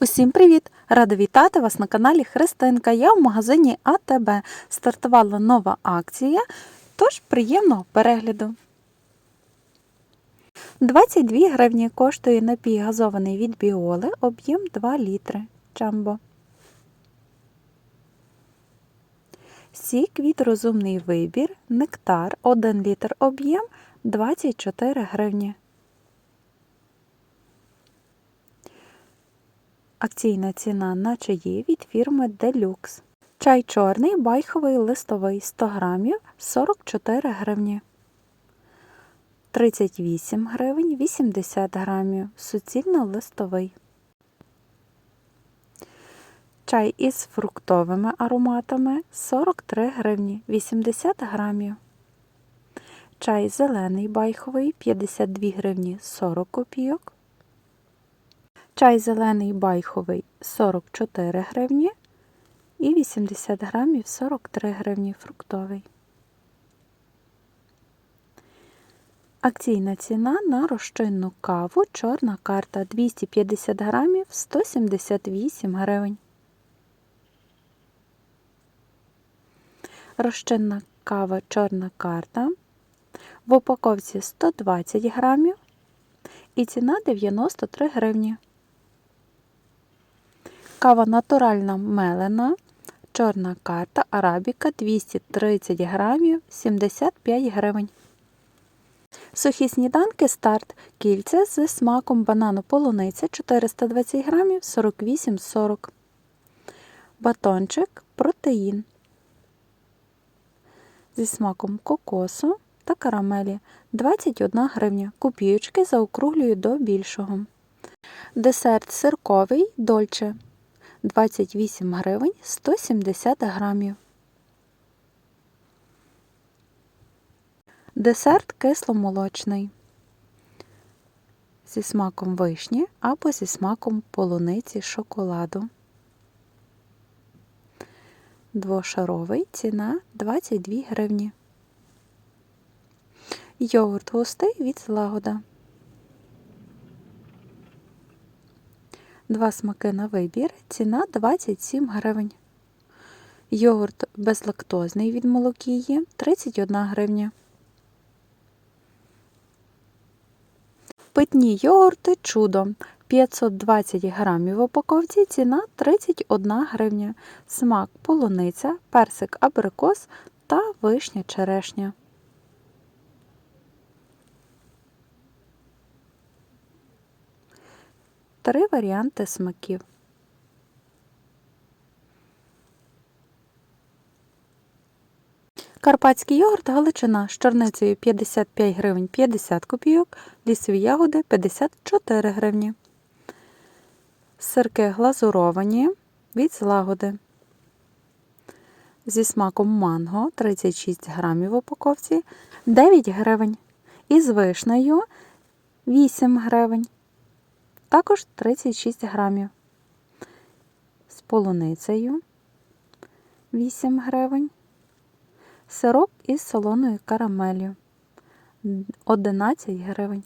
Усім привіт! Рада вітати вас на каналі Христинка. Я в магазині АТБ. Стартувала нова акція, тож приємного перегляду. 22 гривні коштує напій газований від Біоли, об'єм 2 літри. Джамбо. Сік від розумний вибір, нектар 1 літр об'єм 24 гривні. Акційна ціна на чаї від фірми Deluxe. Чай чорний байховий листовий 100 грамів 44 гривні. 38 гривень 80 грамів. Суцільно-листовий. Чай із фруктовими ароматами 43 гривні 80 грамів. Чай зелений байховий 52 гривні 40 копійок. Чай зелений байховий 44 гривні і 80 грамів 43 гривні фруктовий. Акційна ціна на розчинну каву чорна карта 250 грамів 178 гривень. Розчинна кава чорна карта в упаковці 120 грамів і ціна 93 гривні. Кава натуральна мелена, чорна карта, арабіка 230 грамів 75 гривень. Сухі сніданки старт. Кільця з смаком банану полуниця 420 грамів 48,40. Батончик протеїн. Зі смаком кокосу та карамелі 21 гривня. Купіючки заокруглюю до більшого. Десерт сирковий дольче 28 гривень 170 грамів. Десерт кисломолочний зі смаком вишні або зі смаком полуниці шоколаду. Двошаровий ціна 22 гривні. Йогурт густий від злагода. Два смаки на вибір, ціна 27 гривень. Йогурт безлактозний від молокії 31 гривня. Питні йогурти чудо 520 грамів в упаковці, ціна 31 гривня. Смак полуниця, персик абрикос та вишня черешня. Три варіанти смаків. Карпатський йогурт Галичина з чорницею 55 гривень 50 копійок, лісові ягоди 54 гривні. Сирки глазуровані від злагоди. Зі смаком манго 36 грамів в упаковці 9 гривень. І з вишнею 8 гривень також 36 грамів. З полуницею 8 гривень. Сироп із солоною карамелью 11 гривень.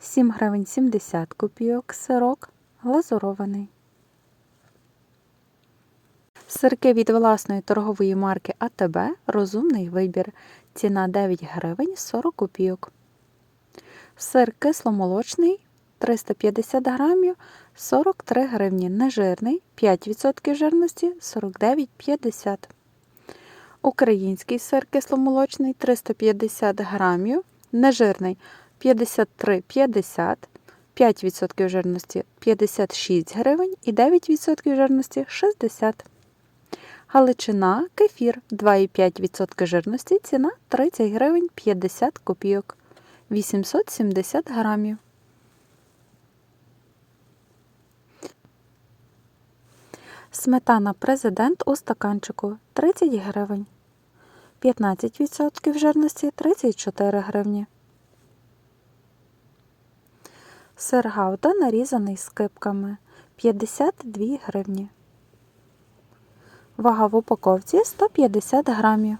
7 гривень 70 копійок сирок глазурований. Сирки від власної торгової марки АТБ розумний вибір. Ціна 9 гривень 40 копійок. Сир кисломолочний 350 грамів 43 гривні. Нежирний 5% жирності 49,50. Український сир кисломолочний 350 грамів. Нежирний 53,50, 5% жирності 56 гривень і 9% жирності 60. Галичина кефір 2,5% жирності. Ціна 30 гривень 50 копійок. 870 грамів. Сметана президент у стаканчику 30 гривень. 15% жирності 34 гривні. Сир гауда нарізаний скипками 52 гривні. Вага в упаковці 150 грамів.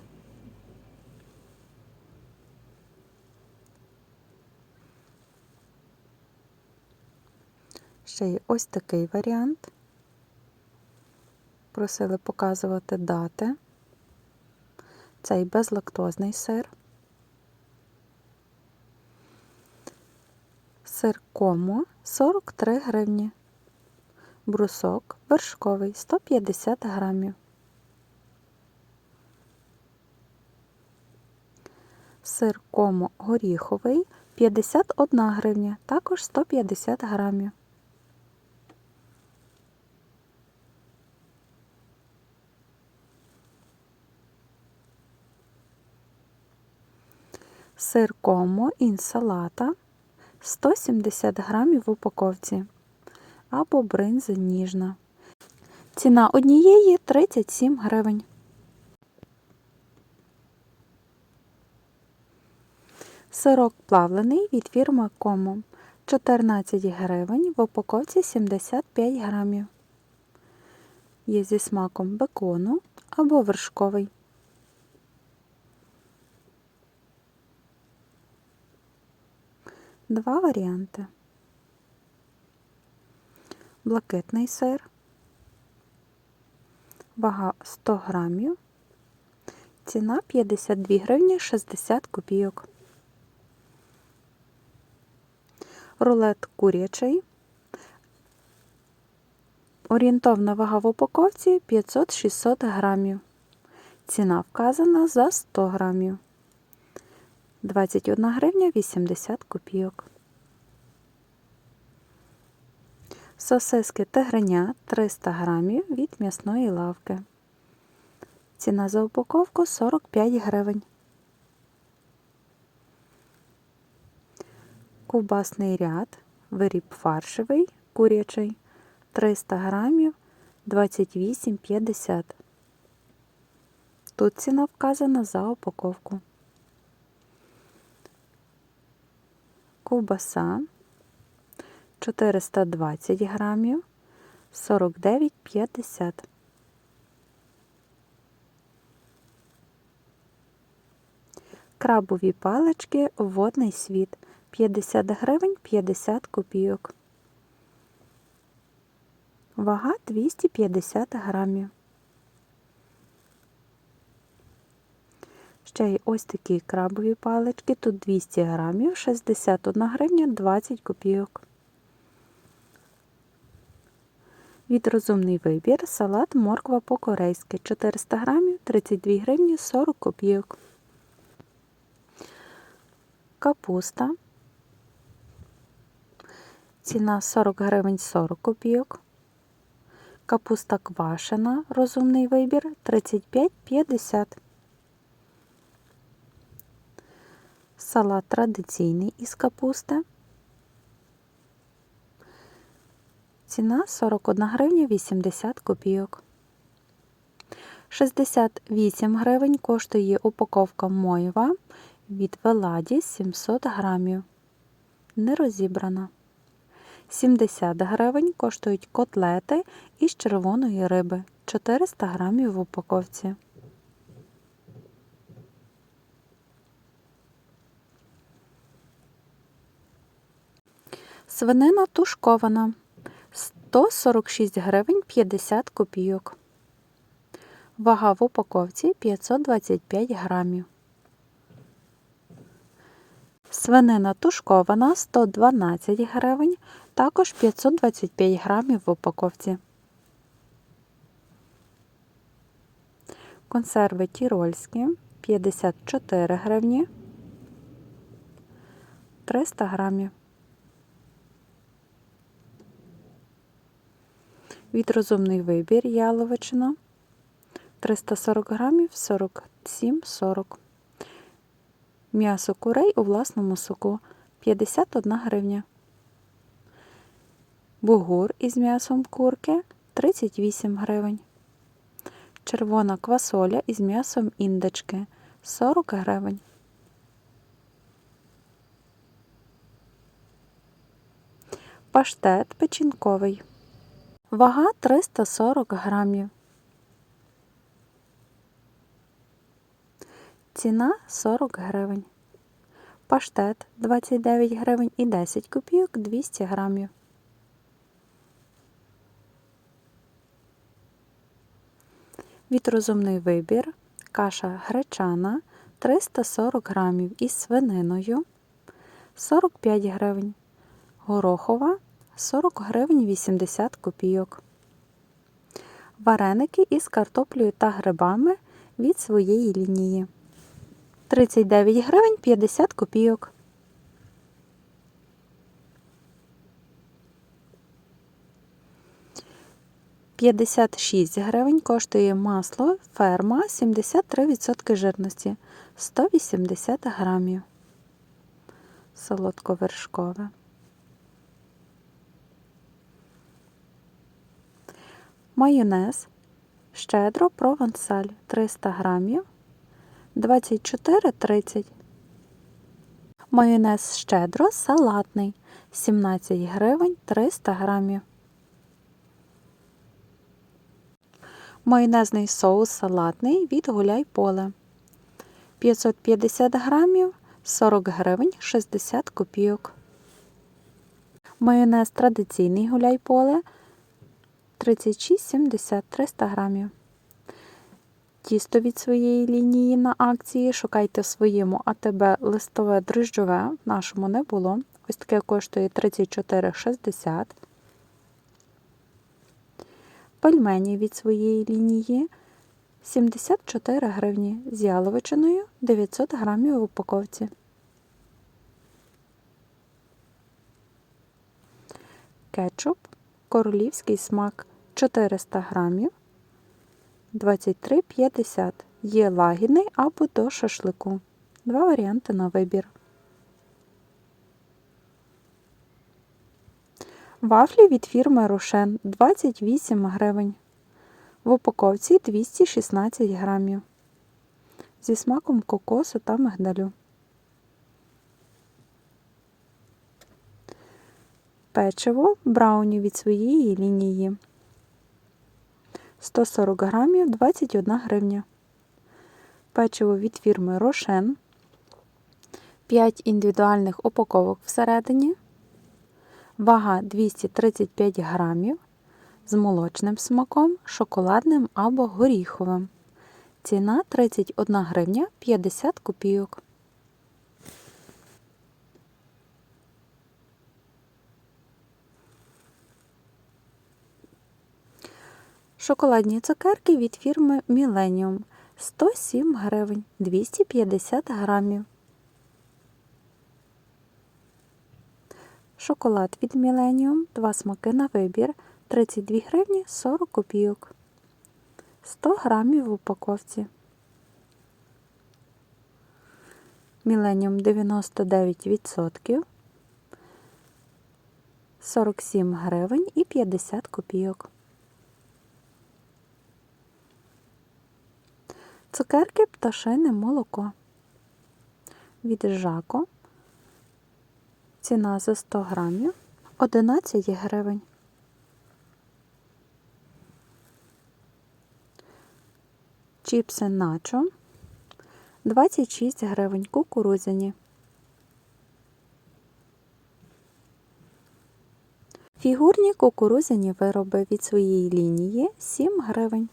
Ще є ось такий варіант. Просили показувати дати. Цей безлактозний сир. Сир комо 43 гривні. Брусок вершковий 150 грамів. Сир комо горіховий 51 гривня, також 150 грамів. Сир комо інсалата 170 грамів в упаковці або бринза ніжна. Ціна однієї 37 гривень. Сирок плавлений від фірми Комо 14 гривень, в упаковці 75 грамів. Є зі смаком бекону або вершковий. Два варіанти. Блакитний сир. Вага 100 грамів. Ціна 52 гривні 60 копійок. Рулет курячий. Орієнтовна вага в упаковці 500-600 грамів. Ціна вказана за 100 грамів. 21 гривня 80 копійок. Сосиски тигриня 300 грамів від м'ясної лавки. Ціна за упаковку 45 гривень. Ковбасний ряд, виріб фаршевий, курячий 300 грамів 28,50. Тут ціна вказана за упаковку. Ковбаса 420 грамів 49,50. Крабові палички водний світ 50 гривень 50 копійок. Вага 250 грамів. Ще й ось такі крабові палички. Тут 200 грамів, 61 гривня 20 копійок. Від розумний вибір салат морква по-корейськи 400 грамів 32 гривні 40 копійок. Капуста. Ціна 40 гривень 40 копійок. Капуста квашена, розумний вибір 35,50. Салат традиційний із капусти. Ціна 41 гривня 80 копійок. 68 гривень коштує упаковка мойва від Веладі 700 грамів. Не розібрана. 70 гривень коштують котлети із червоної риби 400 грамів в упаковці. Свинина тушкована 146 гривень 50 копійок. Вага в упаковці 525 грамів. Свинина тушкована 112 гривень, також 525 грамів в упаковці. Консерви тірольські 54 гривні 300 грамів. Від розумний вибір яловичина 340 грамів 47,40. М'ясо курей у власному соку 51 гривня. Бугур із м'ясом курки 38 гривень. Червона квасоля із м'ясом індички 40 гривень. Паштет печінковий. Вага 340 грамів. Ціна 40 гривень. Паштет 29 гривень і 10 копійок 200 грамів. Вітрозумний вибір. Каша гречана 340 грамів із свининою 45 гривень. Горохова 40 гривень 80 копійок. Вареники із картоплею та грибами від своєї лінії 39 гривень 50 копійок. П'ятдесят шість гривень коштує масло ферма 73% жирності 180 грамів. Солодковершкове. Майонез щедро провансаль 300 грамів 24,30. Майонез щедро салатний 17 гривень 300 грамів. Майонезний соус салатний від гуляй поле 550 грамів 40 гривень 60 копійок. Майонез традиційний гуляй поле 36,70 300 грамів. Тісто від своєї лінії на акції шукайте в своєму АТБ листове дрожжове, в нашому не було. Ось таке коштує 34,60. Пельмені від своєї лінії 74 гривні з яловичиною 900 грамів в упаковці. Кетчуп королівський смак 400 грамів 23,50. Є лагідний або до шашлику. Два варіанти на вибір. Вафлі від фірми Рошен 28 гривень. В упаковці 216 грамів. Зі смаком кокосу та мигдалю. Печиво брауні від своєї лінії. 140 грамів 21 гривня. Печиво від фірми Рошен. 5 індивідуальних упаковок всередині. Вага 235 грамів з молочним смаком, шоколадним або горіховим. Ціна 31 гривня 50 копійок. Шоколадні цукерки від фірми Millennium 107 гривень 250 грамів. Шоколад від Millennium 2 смаки на вибір 32 гривні 40 копійок. 100 грамів в упаковці. Millennium 99%. 47 гривень і 50 копійок. Цукерки пташине молоко. Від Жако. Ціна за 100 грамів 11 гривень. Чіпси начо 26 гривень кукурудзяні. Фігурні кукурудзяні вироби від своєї лінії 7 гривень.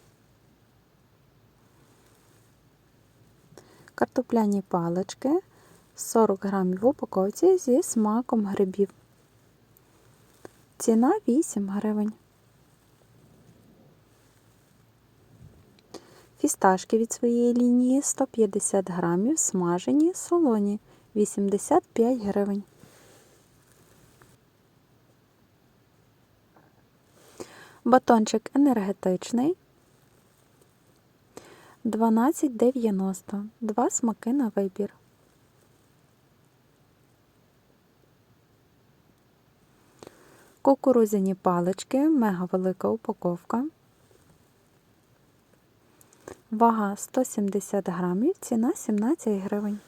Картопляні палички 40 грамів в упаковці зі смаком грибів. Ціна 8 гривень. Фісташки від своєї лінії 150 грамів, смажені, солоні 85 гривень. Батончик енергетичний 12,90. Два смаки на вибір. Кукурузяні палички, мега велика упаковка. Вага 170 грамів, ціна 17 гривень.